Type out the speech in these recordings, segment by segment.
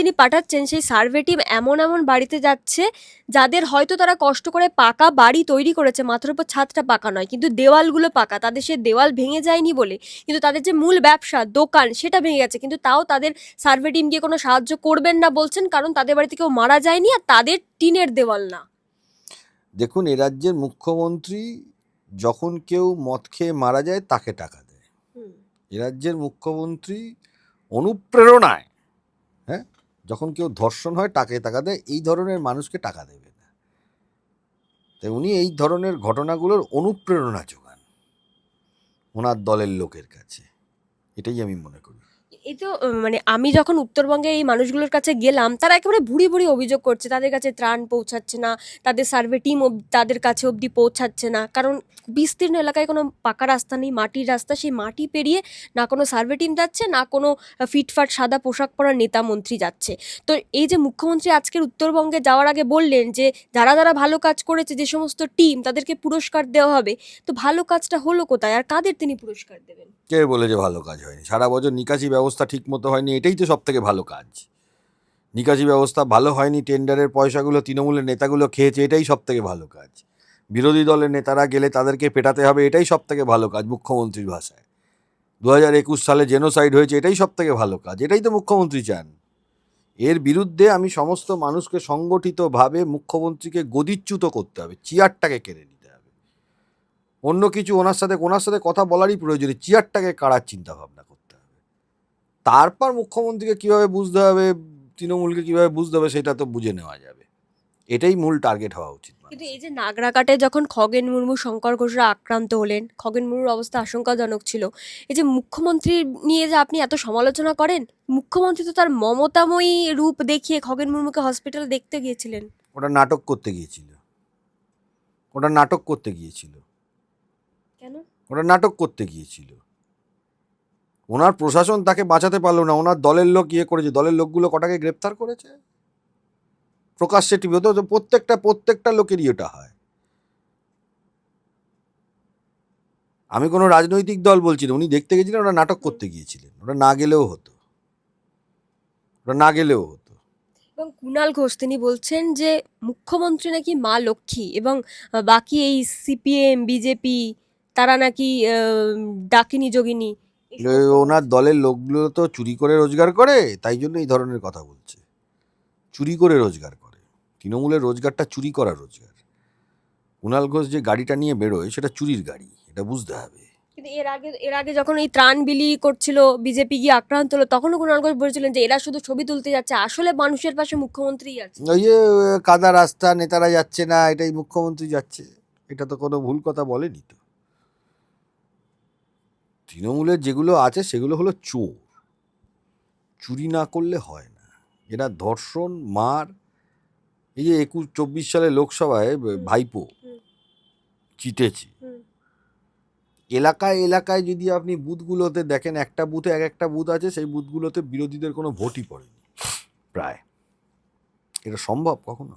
তিনি পাঠাচ্ছেন সেই সার্ভে টিম এমন এমন বাড়িতে যাচ্ছে যাদের হয়তো তারা কষ্ট করে পাকা বাড়ি তৈরি করেছে মাথার উপর ছাদটা পাকা নয় কিন্তু দেওয়ালগুলো পাকা। তাদের সে দেওয়াল ভেঙে যায়নি বলে কিন্তু তাদের যে মূল ব্যবসা দোকান সেটা ভেঙে গেছে কিন্তু তাও তাদের সার্ভে টিম গিয়ে কোনো সাহায্য করবেন না বলছেন কারণ তাদের বাড়িতে কেউ মারা যায়নি আর তাদের টিনের দেওয়াল না। দেখুন এ রাজ্যের মুখ্যমন্ত্রী যখন কেউ মদ খেয়ে মারা যায় তাকে টাকা দেয়। এ রাজ্যের মুখ্যমন্ত্রী অনুপ্রেরণায় যখন কেউ ধর্ষণ হয়, টাকায় টাকা দেয়, এই ধরনের মানুষকে টাকা দেবে না। তাই উনি এই ধরনের ঘটনাগুলোর অনুপ্রেরণা যোগান ওনার দলের লোকের কাছে। এটাই আমি মনে করি। এই তো মানে আমি যখন উত্তরবঙ্গে এই মানুষগুলোর কাছে গেলাম, তারা একেবারে ভুড়ি ভুড়ি অভিযোগ করছে, তাদের কাছে ত্রাণ পৌঁছাচ্ছে না, তাদের সার্ভে টিম তাদের কাছে অবধি পৌঁছাচ্ছে না। কারণ বিস্তীর্ণ এলাকায় কোনো পাকা রাস্তা নেই, মাটির রাস্তা, সেই মাটি পেরিয়ে না কোনো সার্ভে টিম যাচ্ছে, না কোনো ফিটফাট সাদা পোশাক পরা নেতা মন্ত্রী যাচ্ছে। তো এই যে মুখ্যমন্ত্রী আজকের উত্তরবঙ্গে যাওয়ার আগে বললেন যে, যারা যারা ভালো কাজ করেছে, যে সমস্ত টিম তাদেরকে পুরস্কার দেওয়া হবে। তো ভালো কাজটা হলো কোথায়? আর কাদের তিনি পুরস্কার দেবেন? কে বলে যে ভালো কাজ হয়নি? সারা বছর নিকাশি ব্যবস্থা ঠিক মতো হয়নি, এটাই তো সব থেকে ভালো কাজ। নিকাশি ব্যবস্থা ভালো হয়নি, টেন্ডারের পয়সাগুলো তৃণমূলের নেতাগুলো খেয়েছে, এটাই সব থেকে ভালো কাজ। বিরোধী দলের নেতারা গেলে তাদেরকে পেটাতে হবে, এটাই সব থেকে ভালো কাজ মুখ্যমন্ত্রীর ভাষায়। দু হাজার একুশ সালে জেনোসাইড হয়েছে, এটাই সব থেকে ভালো কাজ, এটাই তো মুখ্যমন্ত্রী চান। এর বিরুদ্ধে আমি সমস্ত মানুষকে সংগঠিতভাবে মুখ্যমন্ত্রীকে গদিচ্যুত করতে হবে, চেয়ারটাকে কেড়ে নিতে হবে। অন্য কিছু ওনার সাথে ওনার সাথে কথা বলারই প্রয়োজন, চেয়ারটাকে কাড়ার চিন্তা ভাবনা করতে হবে তারপর মুখ্যমন্ত্রীকে কীভাবে বুঝতে হবে তৃণমূলকে কীভাবে বুঝতে হবে সেটা তো বুঝে নেওয়া যাবে। এটাই মূল টার্গেট হওয়া উচিত কিন্তু এই যে নাগরাকাটে যখন খগেন মুর্মু শঙ্কর ঘোষরা আক্রান্ত হলেন খগেন মুর্মুর অবস্থা আশঙ্কাজনক ছিল। এই যে মুখ্যমন্ত্রী নিয়ে যে আপনি এত সমালোচনা করেন মুখ্যমন্ত্রী তো তার মমতাময়ী রূপ দেখিয়ে খগেন মুর্মুকে হসপিটালে দেখতে গিয়েছিলেন। ওটা নাটক করতে গিয়েছিল। ওটা নাটক করতে গিয়েছিল। কেন? ওটা নাটক করতে গিয়েছিল। ওনার প্রশাসন তাকে বাঁচাতে পারল না, ওনার দলের লোক ইয়ে করেছে, দলের লোকগুলো কটাকে গ্রেপ্তার করেছে? প্রকাশ্যে টিভি তো তো প্রত্যেকটা প্রত্যেকটা লোকেরই ওটা হয়। আমি কোনো রাজনৈতিক দল বলছি না, উনি দেখতে গেছিলেন, ওরা নাটক করতে গিয়েছিলেন, ওরা না গেলেও হতো। ওটা না গেলেও হতো। এবং কুণাল ঘোষ, তিনি বলছেন যে মুখ্যমন্ত্রী নাকি মা লক্ষ্মী এবং বাকি এই সিপিএম বিজেপি তারা নাকি ডাকিনী যোগিনী ওনার দলের লোকগুলো তো চুরি করে রোজগার করে তাই জন্য এই ধরনের কথা বলছে। চুরি করে রোজগার করে। তৃণমূলের রোজগারটা চুরি করা রোজগার। কুণাল ঘোষ যে গাড়িটা নিয়ে বেরোয় সেটা চুরির গাড়ি এটা বুঝতে হবে। কিন্তু এর আগে এর আগে যখন এই ত্রাণ বিলি করছিল বিজেপি গিয়ে আক্রান্ত হলো তখনও কুণাল ঘোষ বলেছিলেন যে এরা শুধু ছবি তুলতে যাচ্ছে আসলে মানুষের পাশে মুখ্যমন্ত্রী আছে। ওই যে কাদা রাস্তা নেতারা যাচ্ছে না এটাই মুখ্যমন্ত্রী যাচ্ছে। এটা তো কোনো ভুল কথা বলেনি তো। তৃণমূলের যেগুলো আছে সেগুলো হলো চোর। চুরি না করলে হয় না। এরা ধর্ষণ মার। এই যে একুশ চব্বিশ সালে লোকসভায় ভাইপো। জিতেছে। এলাকায় এলাকায় যদি আপনি বুথগুলোতে দেখেন একটা বুথে এক একটা বুথ আছে সেই বুথগুলোতে বিরোধীদের কোনো ভোটই পড়েনি প্রায়। এটা সম্ভব কখনো?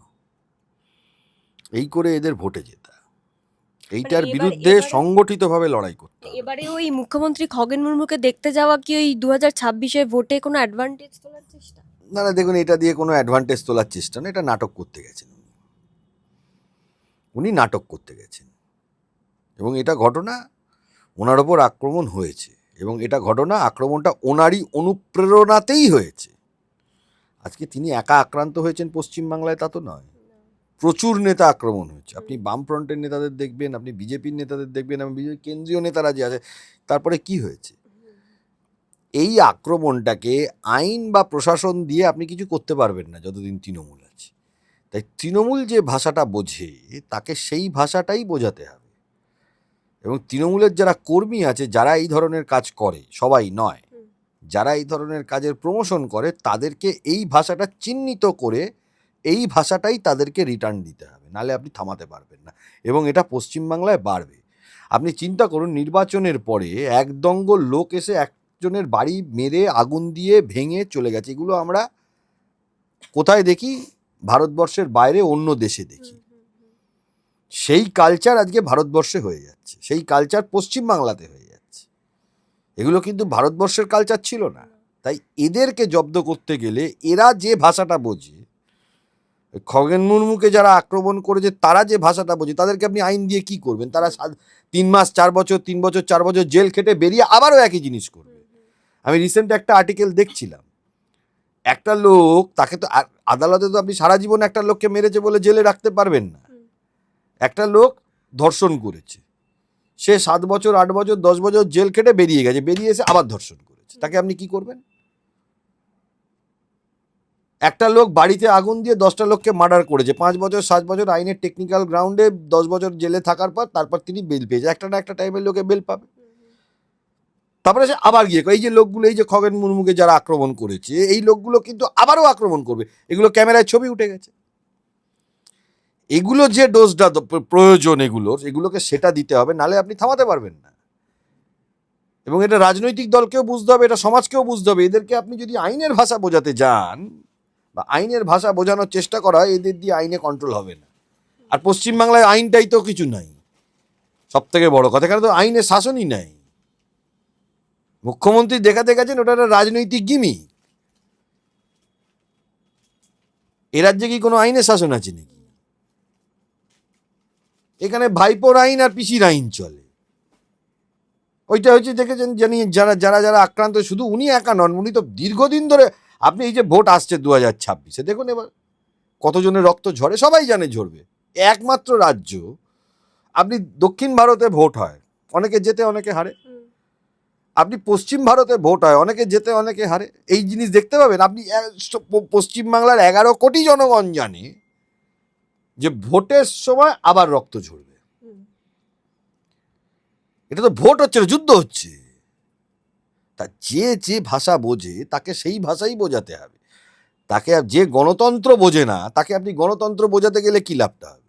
এই করে এদের ভোটে জেতা এইটার বিরুদ্ধে এবারে- সংগঠিতভাবে লড়াই করতে এবারে ওই মুখ্যমন্ত্রী খগেন মুর্মুকে দেখতে যাওয়া কি ওই দু হাজার ছাব্বিশে ভোটে কোনো অ্যাডভান্টেজ তোলার চেষ্টা? না না দেখুন এটা দিয়ে কোনো অ্যাডভান্টেজ তোলার চেষ্টা না এটা নাটক করতে গেছেন উনি। উনি নাটক করতে গেছেন। এবং এটা ঘটনা ওনার ওপর আক্রমণ হয়েছে। এবং এটা ঘটনা আক্রমণটা ওনারই অনুপ্রেরণাতেই হয়েছে। আজকে তিনি একা আক্রান্ত হয়েছেন পশ্চিমবাংলায় তা তো নয়। প্রচুর নেতা আক্রমণ হয়েছে। আপনি বামফ্রন্টের নেতাদের দেখবেন আপনি বিজেপির নেতাদের দেখবেন এবং বিজেপি কেন্দ্রীয় নেতারা যে আছে তারপরে কি হয়েছে? এই আক্রমণটাকে আইন বা প্রশাসন দিয়ে আপনি কিছু করতে পারবেন না যতদিন তৃণমূল আছে। তাই তৃণমূল যে ভাষাটা বোঝে তাকে সেই ভাষাটাই বোঝাতে হবে। এবং তৃণমূলের যারা কর্মী আছে যারা এই ধরনের কাজ করে সবাই নয় যারা এই ধরনের কাজের প্রমোশন করে তাদেরকে এই ভাষাটা চিহ্নিত করে এই ভাষাটাই তাদেরকে রিটার্ন দিতে হবে নালে আপনি থামাতে পারবেন না এবং এটা পশ্চিমবাংলায় বাড়বে। আপনি চিন্তা করুন নির্বাচনের পরে একদঙ্গ লোক এসে একজনের বাড়ি মেরে আগুন দিয়ে ভেঙে চলে গেছে এগুলো আমরা কোথায় দেখি? ভারতবর্ষের বাইরে অন্য দেশে দেখি। সেই কালচার আজকে ভারতবর্ষে হয়ে যাচ্ছে সেই কালচার পশ্চিমবাংলাতে হয়ে যাচ্ছে। এগুলো কিন্তু ভারতবর্ষের কালচার ছিল না। তাই এদেরকে জব্দ করতে গেলে এরা যে ভাষাটা বোঝে খগেন মুর্মুকে যারা আক্রমণ করেছে, তারা যে ভাষাটা বোঝে তাদেরকে আপনি আইন দিয়ে কি করবেন? তারা তিন মাস, চার বছর, তিন বছর, চার বছর জেল খেটে বেরিয়ে আবারও একই জিনিস করবে। আমি রিসেন্ট একটা আর্টিকেল দেখছিলাম। একটা লোক, তাকে তো আদালতে তো আপনি সারা জীবন একটা লোককে মেরেছে বলে জেলে রাখতে পারবেন না। একটা লোক ধর্ষণ করেছে। সে সাত বছর, আট বছর, দশ বছর জেল খেটে বেরিয়ে গেছে, বেরিয়ে এসে আবার ধর্ষণ করেছে। তাকে আপনি কি করবেন? একটা লোক বাড়িতে আগুন দিয়ে দশটা লোককে মার্ডার করেছে। পাঁচ বছর, সাত বছর আইনের টেকনিক্যাল গ্রাউন্ডে দশ বছর জেলে থাকার পর তারপর তিনি বেল পেয়েছে। একটা না একটা টাইমের লোকে বেল পাবে। তারপরে সে আবার গিয়ে এই যে লোকগুলো, এই যে খগেন মুর্মুকে যারা আক্রমণ করেছে, এই লোকগুলো কিন্তু আবারও আক্রমণ করবে। এগুলো ক্যামেরায় ছবি উঠে গেছে। এগুলো যে ডোজটা প্রয়োজন এগুলোর, এগুলোকে সেটা দিতে হবে, নালে আপনি থামাতে পারবেন না। এবং এটা রাজনৈতিক দলকেও বুঝতে হবে, এটা সমাজকেও বুঝতে হবে। এদেরকে আপনি যদি আইনের ভাষা বোঝাতে যান বা আইনের ভাষা বোঝানোর চেষ্টা করা হয় এদের দিয়ে আইনে কন্ট্রোল হবে না। আর পশ্চিমবাংলায় আইনটাই তো কিছু নাই। সব থেকে বড় কথা এখানে তো আইনের শাসনই নাই। মুখ্যমন্ত্রী দেখাতে গেছেন, ওটা একটা রাজনৈতিক গিমি এ রাজ্যে কি কোনো আইনের শাসন আছে নাকি? এখানে ভাইপোর আইন আর পিসির আইন চলে। ওইটা হচ্ছে দেখেছেন জানি যারা যারা যারা আক্রান্ত, শুধু উনি একা নন, উনি তো দীর্ঘদিন ধরে আপনি এই যে ভোট আসছে দু হাজার ছাব্বিশে দেখুন এবার কতজনের রক্ত ঝরে সবাই জানে ঝরবে। একমাত্র রাজ্য আপনি দক্ষিণ ভারতে ভোট হয় অনেকে যেতে অনেকে হারে। আপনি পশ্চিম ভারতে ভোট হয় অনেকে যেতে অনেকে হারে। এই জিনিস দেখতে পাবেন আপনি পশ্চিমবাংলার এগারো কোটি জনগণ জানে যে ভোটের সময় আবার রক্ত ঝরবে। এটা তো ভোট হচ্ছে যুদ্ধ হচ্ছে। তা যে যে ভাষা বোঝে, তাকে সেই ভাষাই বোঝাতে হবে। তাকে যে গণতন্ত্র বোঝে না, তাকে আপনি গণতন্ত্র বোঝাতে গেলে কী লাভটা হবে?